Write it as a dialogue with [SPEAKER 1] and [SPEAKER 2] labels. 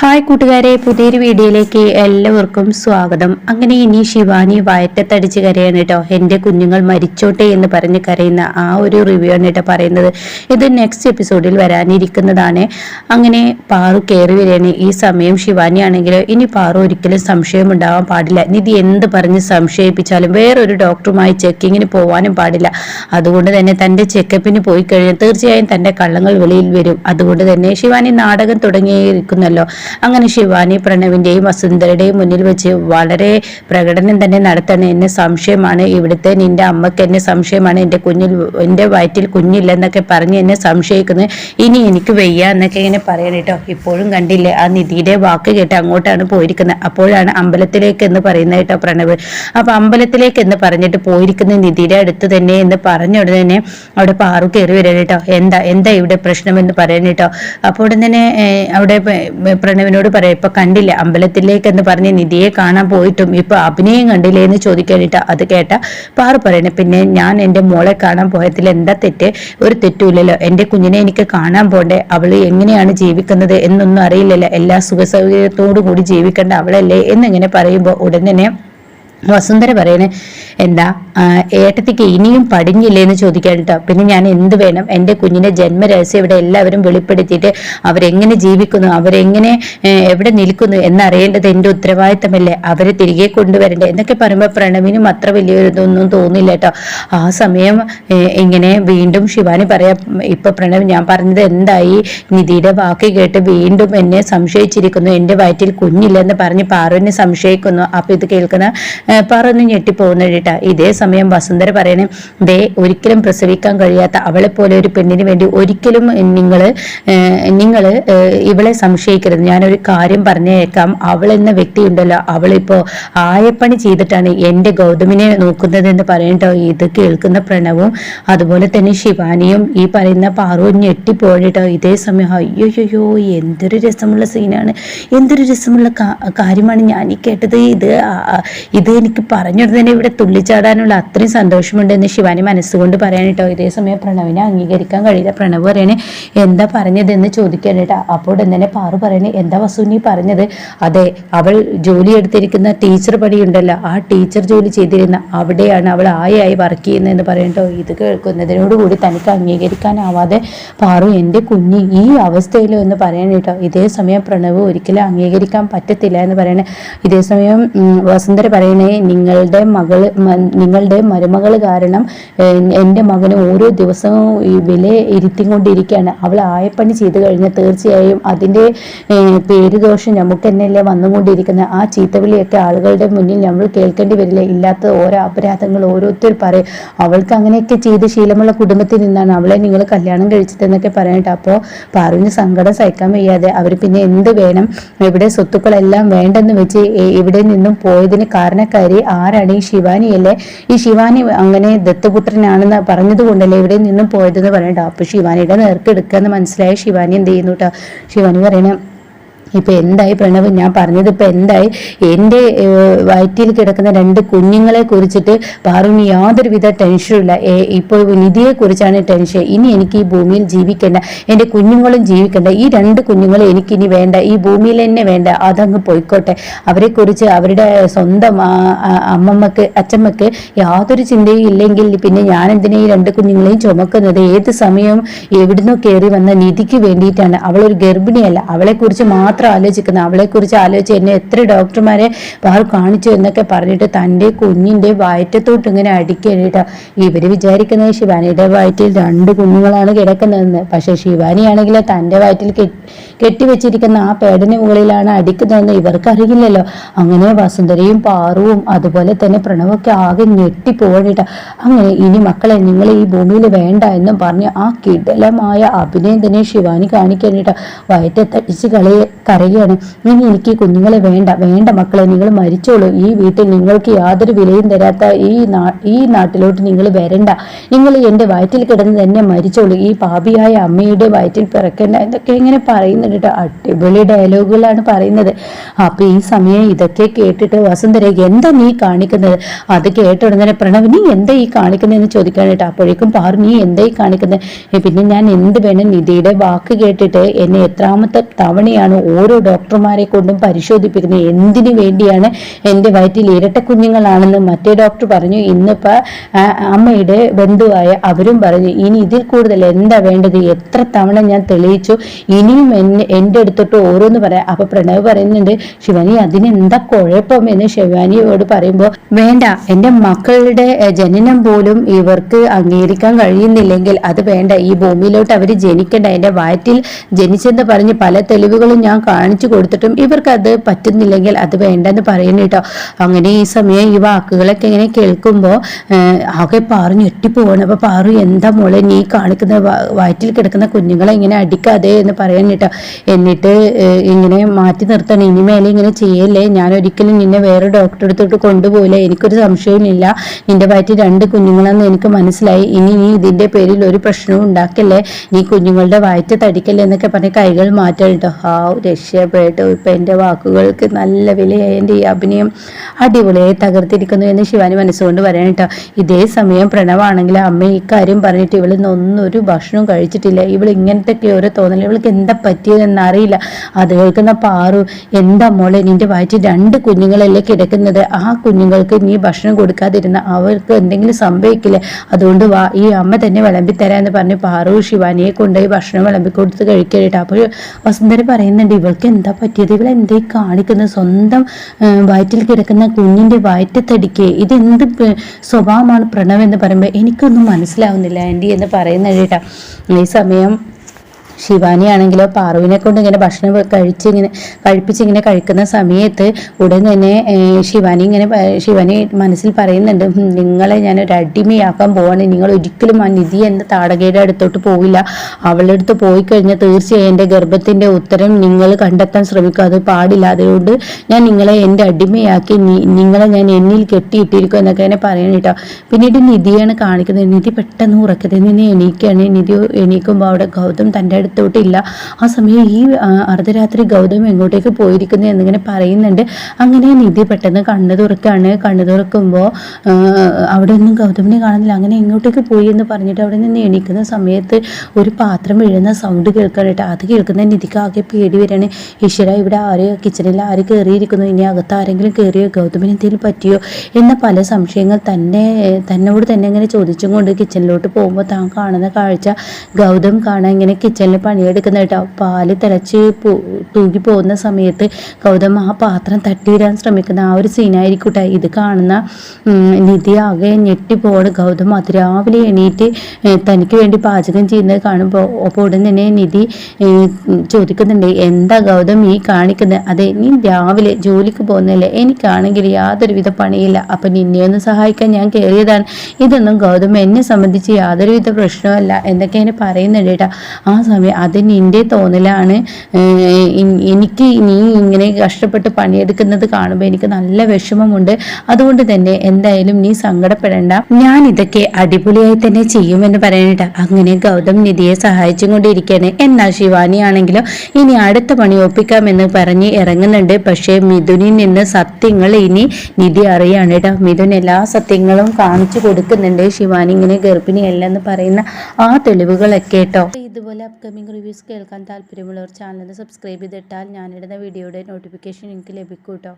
[SPEAKER 1] Hi കൂട്ടുകാരെ പുതിയൊരു വീഡിയോയിലേക്ക് എല്ലാവർക്കും സ്വാഗതം. അങ്ങനെ ഇനി ശിവാനി വയറ്റത്തടിച്ച് കരയാണ് കേട്ടോ എന്റെ കുഞ്ഞുങ്ങൾ മരിച്ചോട്ടെ എന്ന് പറഞ്ഞ് കരയുന്ന ആ ഒരു റിവ്യൂ ആണ് കേട്ടോ പറയുന്നത്. ഇത് നെക്സ്റ്റ് എപ്പിസോഡിൽ വരാനിരിക്കുന്നതാണ്. അങ്ങനെ പാറു കയറി വരികയാണ്. ഈ സമയം ശിവാനി ആണെങ്കിൽ ഇനി പാറു ഒരിക്കലും സംശയം ഉണ്ടാവാൻ പാടില്ല. നിധി എന്ത് പറഞ്ഞ് സംശയിപ്പിച്ചാലും വേറൊരു ഡോക്ടറുമായി ചെക്കിങ്ങിന് പോകാനും പാടില്ല. അതുകൊണ്ട് തന്നെ തന്റെ ചെക്കപ്പിന് പോയി കഴിഞ്ഞാൽ തീർച്ചയായും തന്റെ കള്ളങ്ങൾ വെളിയിൽ വരും. അതുകൊണ്ട് തന്നെ ശിവാനി നാടകം തുടങ്ങിയിരിക്കുന്നല്ലോ. അങ്ങനെ ശിവാനി പ്രണവിന്റെയും വസുന്ധരയുടെയും മുന്നിൽ വെച്ച് വളരെ പ്രകടനം തന്നെ നടത്തണം എന്നെ സംശയമാണ്. ഇവിടുത്തെ നിന്റെ അമ്മയ്ക്ക് എന്നെ സംശയമാണ്. എന്റെ കുഞ്ഞിൽ എന്റെ വയറ്റിൽ കുഞ്ഞില്ലെന്നൊക്കെ പറഞ്ഞ് എന്നെ സംശയിക്കുന്നത് ഇനി എനിക്ക് വയ്യ എന്നൊക്കെ ഇങ്ങനെ പറയണം കേട്ടോ. ഇപ്പോഴും കണ്ടില്ലേ. ആ നിധിയുടെ വാക്ക് കേട്ട് അങ്ങോട്ടാണ് പോയിരിക്കുന്നത്. അപ്പോഴാണ് അമ്പലത്തിലേക്ക് എന്ന് പറയുന്നത് കേട്ടോ പ്രണവ്. അപ്പൊ അമ്പലത്തിലേക്ക് എന്ന് പറഞ്ഞിട്ട് പോയിരിക്കുന്ന നിധിയുടെ അടുത്ത് തന്നെ എന്ന് പറഞ്ഞ ഉടനെ തന്നെ അവിടെ പാറു കയറി വരാൻ കേട്ടോ. എന്താ എന്താ ഇവിടെ പ്രശ്നം എന്ന് പറയാൻ കേട്ടോ. അപ്പോൾ ഉടൻ തന്നെ അവിടെ പ- പ്രണവിനോട് പറയാം ഇപ്പൊ കണ്ടില്ല അമ്പലത്തിലേക്ക് എന്ന് പറഞ്ഞ് നിധിയെ കാണാൻ പോയിട്ടും ഇപ്പൊ അഭിനയം കണ്ടില്ലേ എന്ന് ചോദിക്കാനിട്ട് അത് കേട്ട പാറു പറയണേ പിന്നെ ഞാൻ എന്റെ മോളെ കാണാൻ പോയതിൽ എന്താ തെറ്റ്? ഒരു തെറ്റുമില്ലല്ലോ. എന്റെ കുഞ്ഞിനെ എനിക്ക് കാണാൻ പോണ്ടേ? അവൾ എങ്ങനെയാണ് ജീവിക്കുന്നത് എന്നൊന്നും അറിയില്ലല്ലോ. എല്ലാ സുഖ സൗകര്യത്തോടു കൂടി ജീവിക്കേണ്ട അവളല്ലേ? എന്നിങ്ങനെ പറയുമ്പോൾ ഉടൻ തന്നെ വസുന്ധര പറയണേ എന്താ ഏട്ടത്തിക്ക് ഇനിയും പടിഞ്ഞില്ലേ എന്ന് ചോദിക്കാൻ കേട്ടോ പിന്നെ ഞാൻ എന്ത് വേണം? എന്റെ കുഞ്ഞിന്റെ ജന്മരഹസ്യം ഇവിടെ എല്ലാവരും വെളിപ്പെടുത്തിയിട്ട് അവരെങ്ങനെ ജീവിക്കുന്നു? അവരെങ്ങനെ എവിടെ നിൽക്കുന്നു? എന്നറിയേണ്ടത് എന്റെ ഉത്തരവാദിത്തമല്ലേ? അവരെ തിരികെ കൊണ്ടുവരണ്ടേ? എന്നൊക്കെ പറയുമ്പോൾ പ്രണവിനും അത്ര വലിയൊരു ഇതൊന്നും തോന്നില്ല കേട്ടോ ആ സമയം ഇങ്ങനെ വീണ്ടും ശിവാനി പറയാം ഇപ്പം പ്രണവ് ഞാൻ പറഞ്ഞത് എന്തായി? നിധിയുടെ വാക്ക് കേട്ട് വീണ്ടും എന്നെ സംശയിച്ചിരിക്കുന്നു. എന്റെ വയറ്റിൽ കുഞ്ഞില്ലെന്ന് പറഞ്ഞ് പാറുവിനെ സംശയിക്കുന്നു. അപ്പം ഇത് കേൾക്കുന്ന ഏ, പാറു ഒന്ന് ഞെട്ടിപ്പോകുന്ന കേട്ടാ ഇതേ സമയം വസുന്ധര പറയണേ ദേ ഒരിക്കലും പ്രസവിക്കാൻ കഴിയാത്ത അവളെ പോലെ ഒരു പെണ്ണിന് വേണ്ടി ഒരിക്കലും നിങ്ങൾ നിങ്ങൾ ഇവളെ സംശയിക്കരുത്. ഞാനൊരു കാര്യം പറഞ്ഞേക്കാം. അവൾ എന്ന വ്യക്തി ഉണ്ടല്ലോ അവളിപ്പോ ആയപ്പണി ചെയ്തിട്ടാണ് എന്റെ ഗൗതമിനെ നോക്കുന്നതെന്ന് പറയട്ടോ ഇത് കേൾക്കുന്ന പ്രണവും അതുപോലെ തന്നെ ശിവാനിയും ഈ പറയുന്ന പാറുവും ഞെട്ടിപ്പോയിട്ടോ ഇതേ സമയം അയ്യോയ്യോ എന്തൊരു രസമുള്ള സീനാണ് എന്തൊരു രസമുള്ള കാര്യമാണ് ഞാൻ ഈ കേട്ടത്. ഇത് ഇത് എനിക്ക് പറഞ്ഞിട്ട് തന്നെ ഇവിടെ തുള്ളിച്ചാടാനുള്ള അത്രയും സന്തോഷമുണ്ട് എന്ന് ശിവാനി മനസ്സുകൊണ്ട് പറയാൻ കേട്ടോ. ഇതേ സമയം പ്രണവിനെ അംഗീകരിക്കാൻ കഴിയില്ല. പ്രണവ് പറയണേ എന്താ പറഞ്ഞതെന്ന് ചോദിക്കാൻ കേട്ടോ. അപ്പോൾ തന്നെ പാറു പറയണേ എന്താ വസു നീ പറഞ്ഞത്? അതെ അവൾ ജോലി എടുത്തിരിക്കുന്ന ടീച്ചർ പണിയുണ്ടല്ലോ. ആ ടീച്ചർ ജോലി ചെയ്തിരുന്ന അവിടെയാണ് അവൾ ആയായി വർക്ക് ചെയ്യുന്നതെന്ന് പറയട്ടോ ഇത് കേൾക്കുന്നതിനോടുകൂടി തനിക്ക് അംഗീകരിക്കാനാവാതെ പാറു എന്റെ കുഞ്ഞ് ഈ അവസ്ഥയിലോ എന്ന് പറയാൻ കേട്ടോ. ഇതേ സമയം പ്രണവ് ഒരിക്കലും അംഗീകരിക്കാൻ പറ്റത്തില്ല എന്ന് പറയണേ. ഇതേ സമയം വസുന്ധര പറയണേ നിങ്ങളുടെ മകൾ നിങ്ങളുടെ മരുമകൾ കാരണം എന്റെ മകന് ഓരോ ദിവസവും വില ഇരുത്തിക്കൊണ്ടിരിക്കുകയാണ്. അവൾ ആയപ്പണി ചെയ്തു കഴിഞ്ഞാൽ തീർച്ചയായും അതിന്റെ പേര് പേരുദോഷം നമുക്ക് തന്നെയല്ലേ വന്നുകൊണ്ടിരിക്കുന്നത്? ആ ചീത്തവിളിയൊക്കെ ആളുകളുടെ മുന്നിൽ നമ്മൾ കേൾക്കേണ്ടി വരില്ല. ഇല്ലാത്ത ഓരോ അപരാധങ്ങൾ ഓരോരുത്തർ പറയും. അവൾക്ക് അങ്ങനെയൊക്കെ ചെയ്ത് ശീലമുള്ള കുടുംബത്തിൽ നിന്നാണ് അവളെ നിങ്ങൾ കല്യാണം കഴിച്ചതെന്നൊക്കെ പറയട്ടെ അപ്പോൾ പാറുവിന് സങ്കടം സഹിക്കാൻ വയ്യാതെ അവർ പിന്നെ എന്ത് വേണം? ഇവിടെ സ്വത്തുക്കളെല്ലാം വേണ്ടെന്ന് വെച്ച് ഇവിടെ നിന്നും പോയതിന് കാരണക്കാരി ആരാണ് ഈ ശിവാനിയല്ലേ ഈ ശിവാനി അങ്ങനെ ദത്തുപുത്രനാണെന്ന് പറഞ്ഞത് കൊണ്ടല്ലേ ഇവിടെ നിന്നും പോയതെന്ന് പറയണ്ട. അപ്പൊ ശിവാനിയുടെ നേർക്ക് എടുക്കാന്ന് മനസ്സിലായ ശിവാനി എന്ത് ചെയ്യുന്നു കേട്ടോ ശിവാനി പറയണ ഇപ്പൊ എന്തായി പ്രണവ്? ഞാൻ പറഞ്ഞത് ഇപ്പൊ എന്തായി? എന്റെ വയറ്റിൽ കിടക്കുന്ന രണ്ട് കുഞ്ഞുങ്ങളെ കുറിച്ചിട്ട് പാറുവിന് യാതൊരുവിധ ടെൻഷനും ഇല്ല. ഏ- ഇപ്പോൾ നിധിയെ കുറിച്ചാണ് ടെൻഷൻ ഇനി എനിക്ക് ഈ ഭൂമിയിൽ ജീവിക്കേണ്ട എന്റെ കുഞ്ഞുങ്ങളും ജീവിക്കേണ്ട ഈ രണ്ട് കുഞ്ഞുങ്ങളും എനിക്കിനി വേണ്ട ഈ ഭൂമിയിൽ തന്നെ വേണ്ട അതങ്ങ് പോയിക്കോട്ടെ. അവരെക്കുറിച്ച് അവരുടെ സ്വന്തം അമ്മമ്മക്ക് അച്ഛമ്മക്ക് യാതൊരു ചിന്തയും ഇല്ലെങ്കിൽ പിന്നെ ഞാൻ എന്തിനാ ഈ രണ്ട് കുഞ്ഞുങ്ങളെയും ചുമക്കുന്നത്? ഏത് സമയവും എവിടുന്നോ കയറി വന്ന നിധിക്ക് വേണ്ടിയിട്ടാണ്. അവളൊരു ഗർഭിണിയല്ല. അവളെ കുറിച്ച് മാത്രം ആലോചിക്കുന്നത്. അവളെ കുറിച്ച് ആലോചിച്ച് എന്നെ എത്ര ഡോക്ടർമാരെ പാർ കാണിച്ചു എന്നൊക്കെ പറഞ്ഞിട്ട് തന്റെ കുഞ്ഞിന്റെ വയറ്റത്തോട്ട് ഇങ്ങനെ അടിക്കേണ്ടിട്ട്. ഇവർ വിചാരിക്കുന്നത് ശിവാനിയുടെ വയറ്റിൽ രണ്ട് കുഞ്ഞുങ്ങളാണ് കിടക്കുന്നതെന്ന്. പക്ഷെ ശിവാനിയാണെങ്കിൽ തന്റെ വയറ്റിൽ കെട്ടിവെച്ചിരിക്കുന്ന ആ പേടന് മുകളിലാണ് അടിക്കുന്നതെന്ന് ഇവർക്കറിയില്ലല്ലോ. അങ്ങനെ വസുന്ധരയും പാറുവും അതുപോലെ തന്നെ പ്രണവൊക്കെ ആകെ ഞെട്ടിപ്പോണിട്ട അങ്ങനെ ഇനി മക്കളെ നിങ്ങൾ ഈ ഭൂമിയിൽ വേണ്ട എന്നും പറഞ്ഞ് ആ കിടലമായ അഭിനയം തന്നെ ശിവാനി കാണിക്കാനിട്ട് വയറ്റത്തടിച്ച് കളി കരയാണ് ഇനി എനിക്ക് കുഞ്ഞുങ്ങളെ വേണ്ട വേണ്ട മക്കളെ നിങ്ങൾ മരിച്ചോളൂ. ഈ വീട്ടിൽ നിങ്ങൾക്ക് യാതൊരു വിലയും തരാത്ത ഈ ഈ നാട്ടിലോട്ട് നിങ്ങൾ വരണ്ട. നിങ്ങൾ എന്റെ വയറ്റിൽ കിടന്ന് തന്നെ മരിച്ചോളൂ. ഈ പാപിയായ അമ്മയുടെ വയറ്റിൽ പിറക്കണ്ട. എന്നൊക്കെ ഇങ്ങനെ പറയുന്നുണ്ട് കേട്ടോ. അടിപൊളി ഡയലോഗുകളാണ് പറയുന്നത്. അപ്പൊ ഈ സമയം ഇതൊക്കെ കേട്ടിട്ട് വസുന്ധര എന്താ നീ കാണിക്കുന്നത്? അത് കേട്ട ഉടനെ പ്രണവ് നീ എന്താ ഈ കാണിക്കുന്നതെന്ന് ചോദിക്കാനായിട്ട്? അപ്പോഴേക്കും പാറു നീ എന്താ ഈ കാണിക്കുന്നത് പിന്നെ ഞാൻ എന്ത് വേണം നിധിയുടെ വാക്ക് കേട്ടിട്ട് എന്നെ എത്രാമത്തെ തവണയാണ് ഓരോ ഡോക്ടർമാരെ കൊണ്ടും പരിശോധിപ്പിക്കുന്നത് എന്തിനു വേണ്ടിയാണ് എന്റെ വയറ്റിൽ ഇരട്ട കുഞ്ഞുങ്ങളാണെന്ന് മറ്റേ ഡോക്ടർ പറഞ്ഞു. ഇന്നിപ്പോൾ അമ്മയുടെ ബന്ധുവായ അവരും പറഞ്ഞു ഇനി ഇതിൽ കൂടുതൽ എന്താ വേണ്ടത്? എത്ര തവണ ഞാൻ തെളിയിച്ചു? ഇനിയും എന്നെ എന്റെ അടുത്തോട്ട് ഓരോന്ന് പറയാം. അപ്പൊ പ്രണവ് പറയുന്നുണ്ട് ശിവാനി അതിനെന്താ കുഴപ്പം? എന്ന് ശിവാനിയോട് പറയുമ്പോൾ വേണ്ട എന്റെ മക്കളുടെ ജനനം പോലും ഇവർക്ക് അംഗീകരിക്കാൻ കഴിയുന്നില്ലെങ്കിൽ അത് വേണ്ട. ഈ ഭൂമിയിലോട്ട് അവർ ജനിക്കണ്ട. എന്റെ വയറ്റിൽ ജനിച്ചെന്ന് പറഞ്ഞ് പല തെളിവുകളും ഞാൻ കാണിച്ചു കൊടുത്തിട്ടും ഇവർക്ക് അത് പറ്റുന്നില്ലെങ്കിൽ അത് വേണ്ടെന്ന് പറയുന്നു കേട്ടോ. അങ്ങനെ ഈ സമയം ഈ വാക്കുകളൊക്കെ ഇങ്ങനെ കേൾക്കുമ്പോൾ ആകെ പാറു ഞെട്ടിപ്പോവാണ്. അപ്പൊ പാറു എന്താ മോളെ നീ കാണിക്കുന്ന വയറ്റിൽ കിടക്കുന്ന കുഞ്ഞുങ്ങളെ ഇങ്ങനെ അടിക്കാതെ? എന്ന് പറയാൻ കേട്ടോ. എന്നിട്ട് ഇങ്ങനെ മാറ്റി നിർത്തണം. ഇനിമേലെ ഇങ്ങനെ ചെയ്യല്ലേ? ഞാൻ ഒരിക്കലും നിന്നെ വേറെ ഡോക്ടറെ അടുത്തോട്ട് കൊണ്ടുപോയില്ല എനിക്കൊരു സംശയവുമില്ല. നിന്റെ വയറ്റിൽ രണ്ട് കുഞ്ഞുങ്ങളെന്ന് എനിക്ക് മനസ്സിലായി. ഇനി നീ ഇതിന്റെ പേരിൽ ഒരു പ്രശ്നവും ഉണ്ടാക്കല്ലേ? നീ കുഞ്ഞുങ്ങളുടെ വയറ്റ് തടിക്കല്ലേ? എന്നൊക്കെ പറഞ്ഞ് കൈകൾ മാറ്റണം കേട്ടോ. ആ രക്ഷപ്പെട്ടു ഇപ്പം എന്റെ വാക്കുകൾക്ക് നല്ല വിലയായി എന്റെ ഈ അഭിനയം അടിപൊളിയായി തകർത്തിരിക്കുന്നു എന്ന് ശിവാനി മനസ്സുകൊണ്ട് പറയാൻ കേട്ടോ. ഇതേ സമയം പ്രണവാണെങ്കിൽ അമ്മ ഈ കാര്യം പറഞ്ഞിട്ട് ഇവളിൽ നിന്നൊന്നും ഒരു ഭക്ഷണവും കഴിച്ചിട്ടില്ല. ഇവൾ ഇങ്ങനത്തെ ഓരോ തോന്നൽ ഇവൾക്ക് എന്താ പറ്റിയതെന്ന് അറിയില്ല. അത് കേൾക്കുന്ന പാറു എന്താ മോളെ നിന്റെ വയറ്റിൽ രണ്ട് കുഞ്ഞുങ്ങളല്ലേ കിടക്കുന്നത്? ആ കുഞ്ഞുങ്ങൾക്ക് നീ ഭക്ഷണം കൊടുക്കാതിരുന്ന അവർക്ക് എന്തെങ്കിലും സംഭവിക്കില്ലേ? അതുകൊണ്ട് വാ ഈ അമ്മ തന്നെ വിളമ്പി തരാന്ന് പറഞ്ഞ് പാറു ശിവാനിയെ കൊണ്ടുപോയി ഭക്ഷണം വിളമ്പി കൊടുത്ത് കഴിക്കട്ടോ അപ്പോൾ വസുന്ധര പറയുന്നുണ്ട് ഇവൾക്ക് എന്താ പറ്റിയത്? ഇവൾ എന്തേ കാണിക്കുന്നത്? സ്വന്തം വയറ്റിൽ കിടക്കുന്ന കുഞ്ഞിന്റെ വയറ്റത്തടിക്ക് ഇതെന്ത് സ്വഭാവമാണ് പ്രണവ് എന്ന് പറയുമ്പോൾ എനിക്കൊന്നും മനസ്സിലാവുന്നില്ല ആന്റി എന്ന് പറയുന്നത് കേട്ടോ. ഈ സമയം ശിവാനി ആണെങ്കിലോ പാറുവിനെ കൊണ്ട് ഇങ്ങനെ ഭക്ഷണം കഴിച്ച് ഇങ്ങനെ കഴിപ്പിച്ച് ഇങ്ങനെ കഴിക്കുന്ന സമയത്ത് ഉടൻ തന്നെ ശിവാനി ഇങ്ങനെ ശിവാനി മനസ്സിൽ പറയുന്നുണ്ട് നിങ്ങളെ ഞാൻ ഒരു അടിമയാക്കാൻ പോവാണ്. നിങ്ങൾ ഒരിക്കലും ആ നിധി എന്റെ താടകയുടെ അടുത്തോട്ട് പോവില്ല. അവളുടെ അടുത്ത് പോയി കഴിഞ്ഞാൽ തീർച്ചയായും എന്റെ ഗർഭത്തിന്റെ ഉത്തരം നിങ്ങൾ കണ്ടെത്താൻ ശ്രമിക്കുക അത് പാടില്ല. അതുകൊണ്ട് ഞാൻ നിങ്ങളെ എന്റെ അടിമയാക്കി നിങ്ങളെ ഞാൻ എന്നിൽ കെട്ടിയിട്ടിരിക്കും എന്നൊക്കെ എന്നെ പറയണം കേട്ടോ. പിന്നീട് നിധിയാണ് കാണിക്കുന്നത്. നിധി പെട്ടെന്ന് ഉറക്കത്തിൽ നിന്ന് എണീക്കുകയാണ് നിധി എണീക്കുമ്പോൾ അവിടെ ഗൗതം തന്റെ അടുത്തോട്ടില്ല ആ സമയം ഈ അർദ്ധരാത്രി ഗൗതം എങ്ങോട്ടേക്ക് പോയിരിക്കുന്നു എന്നിങ്ങനെ പറയുന്നുണ്ട്. അങ്ങനെ നിധി പെട്ടെന്ന് കണ്ണു തുറക്കാണ്. കണ്ണു തുറക്കുമ്പോൾ അവിടെ ഒന്നും ഗൗതമിനെ കാണുന്നില്ല. അങ്ങനെ എങ്ങോട്ടേക്ക് പോയി എന്ന് പറഞ്ഞിട്ട് അവിടെ നിന്ന് എണീക്കുന്ന സമയത്ത് ഒരു പാത്രം വീഴുന്ന സൗണ്ട് കേൾക്കാനായിട്ട് അത് കേൾക്കുന്ന നിധിക്ക് ആകെ പേടി വരികയാണ്. ഈശ്വര ഇവിടെ ആര് കിച്ചണിൽ ആര് കയറിയിരിക്കുന്നു ഇനി അകത്ത് ആരെങ്കിലും കയറിയോ ഗൗതമിന് എന്തെങ്കിലും പറ്റിയോ? എന്ന പല സംശയങ്ങൾ തന്നെ തന്നോട് തന്നെ ഇങ്ങനെ ചോദിച്ചും കൊണ്ട് കിച്ചണിലോട്ട് പോകുമ്പോൾ താൻ കാണുന്ന കാഴ്ച ഗൗതം കാണാൻ ഇങ്ങനെ കിച്ചണിൽ പണിയെടുക്കുന്ന കേട്ടോ. പാൽ തിളച്ച് തൂകി പോകുന്ന സമയത്ത് ഗൗതമ ആ പാത്രം തട്ടിയിടാൻ ശ്രമിക്കുന്ന ആ ഒരു സീനായിരിക്കൂട്ടെ ഇത് കാണുന്ന നിധി ആകെ ഞെട്ടിപ്പോണ്. ഗൗതം അതിരാവിലെ എണീറ്റ് തനിക്ക് വേണ്ടി പാചകം ചെയ്യുന്നത് കാണുമ്പോൾ അപ്പോൾ ഉടൻ തന്നെ നിധി ചോദിക്കുന്നുണ്ട് എന്താ ഗൗതം ഈ കാണിക്കുന്നത് അതെ നീ രാവിലെ ജോലിക്ക് പോകുന്നില്ലേ എനിക്കാണെങ്കിൽ യാതൊരുവിധ പണിയില്ല. അപ്പൊ നിന്നെ ഒന്ന് സഹായിക്കാൻ ഞാൻ കയറിയതാണ് ഇതൊന്നും ഗൗതം എന്നെ സംബന്ധിച്ച് യാതൊരുവിധ പ്രശ്നമല്ല എന്നൊക്കെ എന്നെ പറയുന്നുണ്ട് കേട്ടോ. ആ സമയം അത് നിന്റെ തോന്നലാണ്. എനിക്ക് നീ ഇങ്ങനെ കഷ്ടപ്പെട്ട് പണിയെടുക്കുന്നത് കാണുമ്പോൾ എനിക്ക് നല്ല വിഷമമുണ്ട്. അതുകൊണ്ട് തന്നെ എന്തായാലും നീ സങ്കടപ്പെടേണ്ട. ഞാൻ ഇതൊക്കെ അടിപൊളിയായി തന്നെ ചെയ്യുമെന്ന് പറയാനിട്ട അങ്ങനെ ഗൗതം നിധിയെ സഹായിച്ചും കൊണ്ടിരിക്കുകയാണ് എന്നാൽ ശിവാനി ആണെങ്കിലും ഇനി അടുത്ത പണി ഒപ്പിക്കാമെന്ന് പറഞ്ഞ് ഇറങ്ങുന്നുണ്ട്. പക്ഷേ മിഥുനിൽ നിന്ന് സത്യങ്ങൾ ഇനി നിധി അറിയാണ് കേട്ടോ മിഥുൻ എല്ലാ സത്യങ്ങളും കാണിച്ചു കൊടുക്കുന്നുണ്ട്. ശിവാനി ഇങ്ങനെ ഗർഭിണിയല്ല എന്ന് പറയുന്ന ആ തെളിവുകളൊക്കെ കേട്ടോ. ഇതുപോലെ അപ്കമിങ് റിവ്യൂസ് കേൾക്കാൻ താല്പര്യമുള്ളവർ ചാനൽ സബ്സ്ക്രൈബ് ചെയ്തിട്ടാൽ ഞാനിടുന്ന വീഡിയോയുടെ നോട്ടിഫിക്കേഷൻ നിങ്ങൾക്ക് ലഭിക്കും കേട്ടോ.